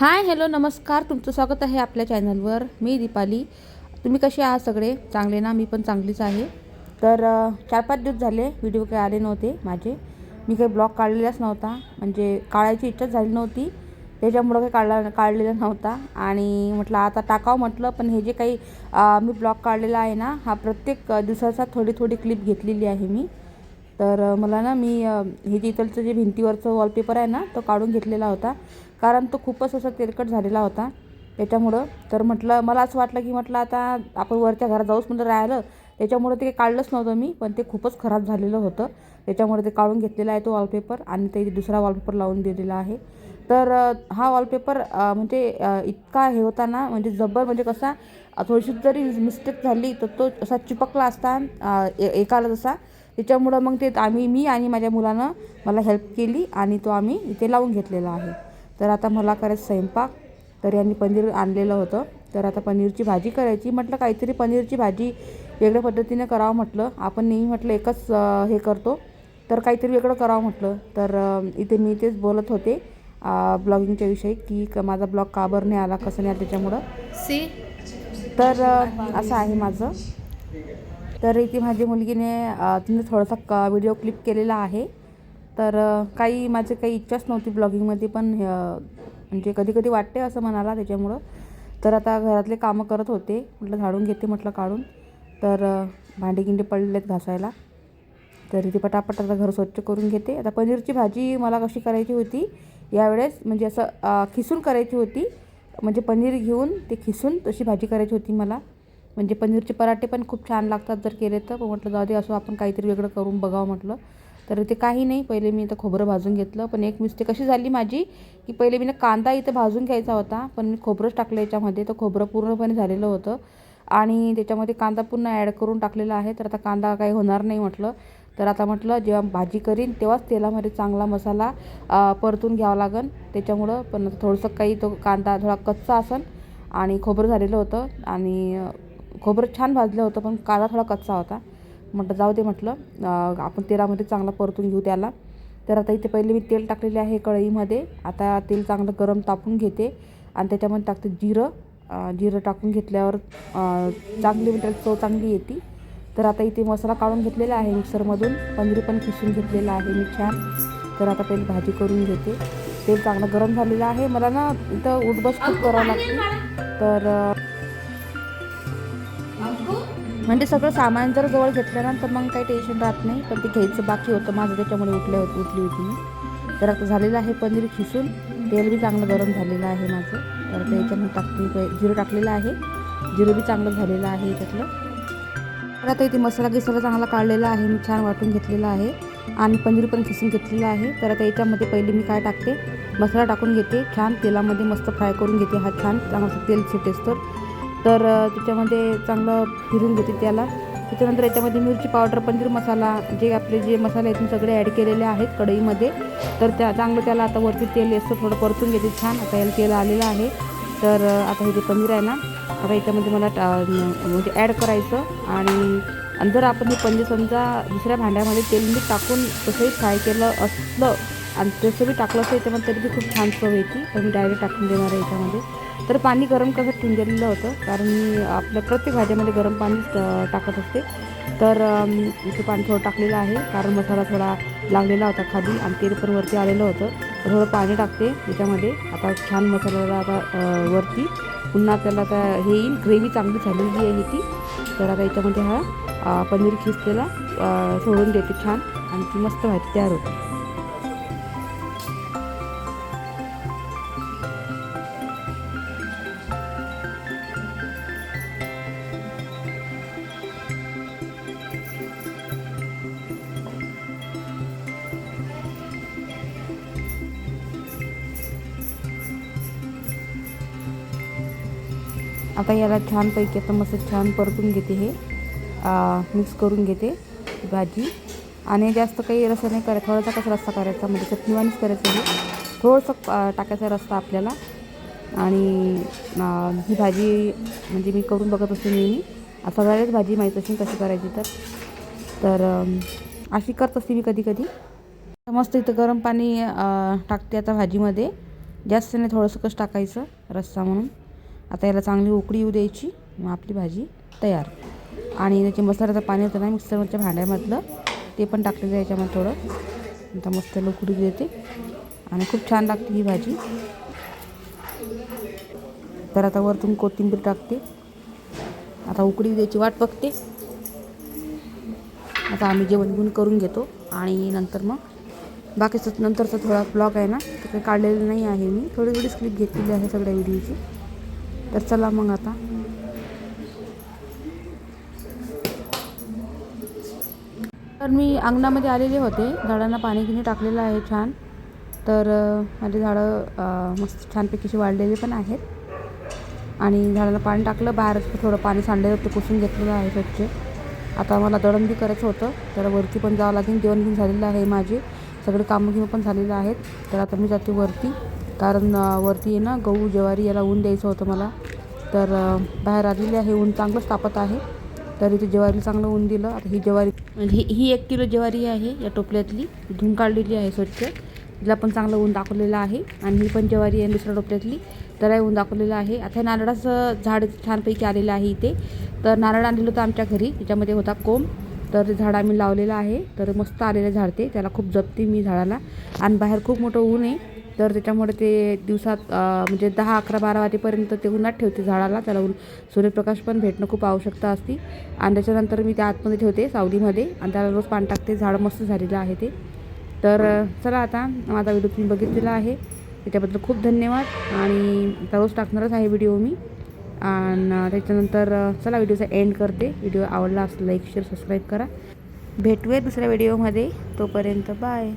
Hi hello नमस्कार. तुमचं स्वागत आहे आपल्या चॅनलवर. मी दीपाली. तुम्ही कसे आहात सगळे? चांगले ना? मी पण चांगलीच आहे. तर चार पाच दिवस झाले व्हिडिओ काही आले नव्हते माझे. मी काही ब्लॉग काढलेलाच नव्हता. म्हणजे काढायची इच्छाच झाली नव्हती. त्याच्यामुळं काही काढला काढलेला नव्हता. आणि म्हटलं आता टाकावं म्हटलं पण हे जे काही मी ब्लॉग काढलेला आहे ना हा प्रत्येक दिवसाचा थोडी थोडी क्लिप घेतलेली आहे मी. तर मला ना मी हे जे इथलचं जे भिंतीवरचं वॉलपेपर आहे ना तो काढून घेतलेला होता. कारण तो खूपच असा तेलकट झालेला होता. त्याच्यामुळं तर म्हटलं मला असं वाटलं की म्हटलं आता आपण वरच्या घरात जाऊच म्हटलं राहिलं. त्याच्यामुळं ते काही काढलंच नव्हतं मी पण ते खूपच खराब झालेलं होतं. त्याच्यामुळे ते काढून घेतलेला आहे तो वॉलपेपर आणि ते दुसरा वॉलपेपर लावून दिलेला आहे. तर हा वॉलपेपर म्हणजे इतका हे होता ना म्हणजे जबर म्हणजे कसा थोडीशी जरी मिस्टेक झाली तर तो असा चिपकला असता एकाला जसा. त्याच्यामुळं मग ते आम्ही मी आणि माझ्या मुलानं मला हेल्प केली आणि तो आम्ही इथे लावून घेतलेला आहे. तर आता मला करायचं स्वयंपाक. तर यांनी पनीर आणलेलं होतं. तर आता पनीरची भाजी करायची. म्हटलं काहीतरी पनीरची भाजी वेगळ्या पद्धतीने करावं म्हटलं. आपण नेहमी म्हटलं एकच हे करतो. तर काहीतरी वेगळं करावं म्हटलं. तर इथे मी तेच बोलत होते ब्लॉगिंगच्या विषयी की क- माझा ब्लॉग का बरं नाही आला कसं नाही आला त्याच्यामुळं. सी? तर असं आहे माझं. तर इथे माझी मुलगीने तिने थोडासा क व्हिडिओ क्लिप केलेला आहे. तर काही माझी काही इच्छाच नव्हती ब्लॉगिंगमध्ये पण म्हणजे कधी कधी वाटते असं म्हणाला त्याच्यामुळं. तर आता घरातले कामं करत होते. म्हटलं झाडून घेते म्हटलं काढून. तर अ, भांडी गिंडी पडलेत घासायला. तर इथे पटापट आता घर स्वच्छ करून घेते. आता पनीरची भाजी मला कशी करायची होती यावेळेस म्हणजे असं खिसून करायची होती. म्हणजे पनीर घेऊन ते खिसून तशी भाजी करायची होती मला. म्हणजे पनीरचे पराठे पण खूप छान लागतात जर केले तर. म्हटलं जाऊ दे असं आपण काहीतरी वेगळं करून बघावं म्हटलं. तर ते काही नाही. पहिले मी इथं खोबरं भाजून घेतलं. पण एक मिस्टेक अशी झाली माझी की पहिले मी ना कांदा इथं भाजून घ्यायचा होता. पण मी खोबरंच टाकलं याच्यामध्ये. तर खोबरं पूर्णपणे झालेलं होतं. आणि त्याच्यामध्ये कांदा पुन्हा ॲड करून टाकलेला आहे. तर आता कांदा काही होणार नाही म्हटलं. तर आता म्हटलं जेव्हा भाजी करीन तेव्हाच तेलामध्ये चांगला मसाला परतून घ्यावा लागेल त्याच्यामुळं पण थोडंसं काही तो कांदा थोडा कच्चा असन. आणि खोबरं झालेलं होतं. आणि खोबरं छान भाजलं होतं. पण कांदा थोडा कच्चा होता. म्हटलं जाऊ दे म्हटलं. आपण तेलामध्ये चांगला परतून घेऊ त्याला. तर आता इथे पहिले मी तेल टाकलेले आहे कढईमध्ये. आता तेल चांगलं गरम तापून घेते आणि त्याच्यामध्ये टाकते जिरं. जिरं टाकून घेतल्यावर चांगली म्हणजे चव चांगली येते. तर आता इथे मसाला काढून घेतलेला आहे मिक्सरमधून. पनीर पण खिसून घेतलेलं आहे मी छान. तर आता पहिले भाजी करून घेते. तेल चांगलं गरम झालेलं आहे. मला ना इथं उठबस खूप करावं लागते. तर म्हणजे सगळं सामान जर जवळ घेतलं ना तर मग काही टेन्शन राहत नाही. पण ते घ्यायचं बाकी होतं. माझं त्याच्यामुळे उठले होत उठली होती मी. तर आता झालेलं आहे पनीर खिसून. तेल बी चांगलं गरम झालेलं आहे माझं. तर ते याच्यामध्ये टाकते जिरं टाकलेलं आहे. जिरं बी चांगलं झालेलं आहे याच्यातलं. तर आता इथे मसाला गिसाला चांगला काढलेला आहे. मी छान वाटून घेतलेला आहे. आणि पनीर पण खिसून घेतलेलं आहे. तर आता याच्यामध्ये पहिले मी काय टाकते? मसाला टाकून घेते. छान तेलामध्ये मस्त फ्राय करून घेते. हा छान चांगला तेल सुटेस तर. तर त्याच्यामध्ये चांगलं फिरून घेते त्याला. त्याच्यानंतर याच्यामध्ये मिरची पावडर पनीर मसाला जे आपले जे मसाले आहेत सगळे ॲड केलेले आहेत कढईमध्ये. तर त्या चांगलं त्याला आता वरती तेल असतं थोडं परतून घेते छान. आता याला तेल आलेलं आहे. तर आता हे जे पनीर आहे ना आता याच्यामध्ये मला टा म्हणजे ॲड करायचं आणि जर आपण हे पनीर समजा दुसऱ्या भांड्यामध्ये तेल मी टाकून तसंही फ्राय केलं असलं आणि तसं बी टाकलं असतं याच्यामध्ये तरी बी खूप छान चव येते. तर मी डायरेक्ट टाकून देणार आहे याच्यामध्ये. तर पाणी गरम कसं ठेवून दिलेलं होतं कारण मी आपल्या प्रत्येक भाज्यामध्ये गरम पाणीच टाकत असते. तर इथे पाणी थोडं टाकलेलं आहे कारण मसाला थोडा लागलेला होता खाली आणि तेल पण वरती आलेलं होतं. थोडं पाणी टाकते त्याच्यामध्ये. आता छान मसाल्याला आता वरती. पुन्हा आपल्याला आता हे येईल ग्रेव्ही चांगली झालेली आहे ती. तर आता याच्यामध्ये हा पनीर खिसलेला सोडून देते छान. आणि ती मस्त भाजी तयार होते. आता याला छानपैकी आता मस्त छान परतून घेते हे. मिक्स करून घेते भाजी. आणि जास्त काही रस्सा नाही करायचा थोडासा कसा रस्सा करायचा म्हणजे चटणीवानीच करायचं हे. थोडंसं टाकायचा रस्सा आपल्याला. आणि ही भाजी म्हणजे मी करून बघत असते नेहमी. सगळ्यालाच भाजी माहीत असेल कशी करायची तर. तर अशी करत असते मी कधी कधी. मस्त इथं गरम पाणी टाकते आता भाजीमध्ये. जास्त नाही थोडंसं कसं टाकायचं रस्सा म्हणून. आता याला चांगली उकळी येऊ द्यायची. मग आपली भाजी तयार. आणि त्याचे मसाल्याचं पाणी होतं ना मिक्सरवरच्या भांड्यामधलं. ते पण टाकलेलं आहे याच्यामध्ये थोडं. आता मस्त उकळी देते. आणि खूप छान लागते ही भाजी. तर आता वरतून कोथिंबीर टाकते. आता उकळी द्यायची वाट बघते. आता आम्ही जेवण घेऊन करून घेतो. आणि नंतर मग बाकीचं नंतरचा थोडा ब्लॉग आहे ना ते काही काढलेलं नाही आहे मी. थोडी थोडी स्क्रिप्ट घेतलेली आहे सगळ्या व्हिडिओची तर चला मग आता. तर मी अंगणामध्ये आलेले होते. झाडांना पाणी किनी टाकलेलं आहे छान. तर माझे माझी झाडं मस्त छानपैकीशी वाढलेली पण आहेत. आणि झाडाला पाणी टाकलं. बाहेर थोडं पाणी सांडलेलं होतं पुसून घेतलेलं आहे स्वच्छ. आता मला दळणबी करायचं होतं. तर वरती पण जावं लागेल. जेवण घेऊन झालेलं आहे माझे. सगळे कामं घेऊन पण झालेलं आहेत. तर आता मी जाते वरती. कारण वरती आहे ना गहू ज्वारी याला ऊन द्यायचं होतं मला. तर बाहेर आलेली आहे ऊन चांगलंच तापत आहे. तर इथे ज्वारीला चांगलं ऊन दिलं. आता ही ज्वारी ही ही एक किलो ज्वारी आहे या टोपल्यातली. धुऊन धुवून काढलेली आहे स्वच्छ. तिला पण चांगलं ऊन दाखवलेलं आहे. आणि ही पण ज्वारी आहे दुसऱ्या टोपल्यातली. त्यालाही ऊन दाखवलेलं आहे. आता हे नारळाचं झाड छानपैकी आलेलं आहे इथे. तर नारळ आणलेलं होतं आमच्या घरी. त्याच्यामध्ये होता कोंब. तर ते झाड आम्ही लावलेलं आहे. तर मस्त आलेलं झाड ते. त्याला खूप जपते मी झाडाला. आणि बाहेर खूप मोठं ऊन आहे. तर त्याच्यामुळे ते दिवसात म्हणजे दहा अकरा बारा वाजेपर्यंत ते उन्हात ठेवते झाडाला. त्याला उन सूर्यप्रकाश पण भेटणं खूप आवश्यकता असते. आणि त्याच्यानंतर मी त्या आतमध्ये ठेवते सावलीमध्ये आणि त्याला रोज पाणी टाकते. झाडं मस्त झालेलं आहे ते. तर चला आता माझा व्हिडिओ तुम्ही बघितलेला आहे. त्याच्याबद्दल खूप धन्यवाद. आणि आता रोज टाकणारच आहे व्हिडिओ मी. आणि त्याच्यानंतर चला व्हिडिओचा एंड करते. व्हिडिओ आवडला असला लाईक शेअर सबस्क्राईब करा. भेटूया दुसऱ्या व्हिडिओमध्ये. तोपर्यंत बाय.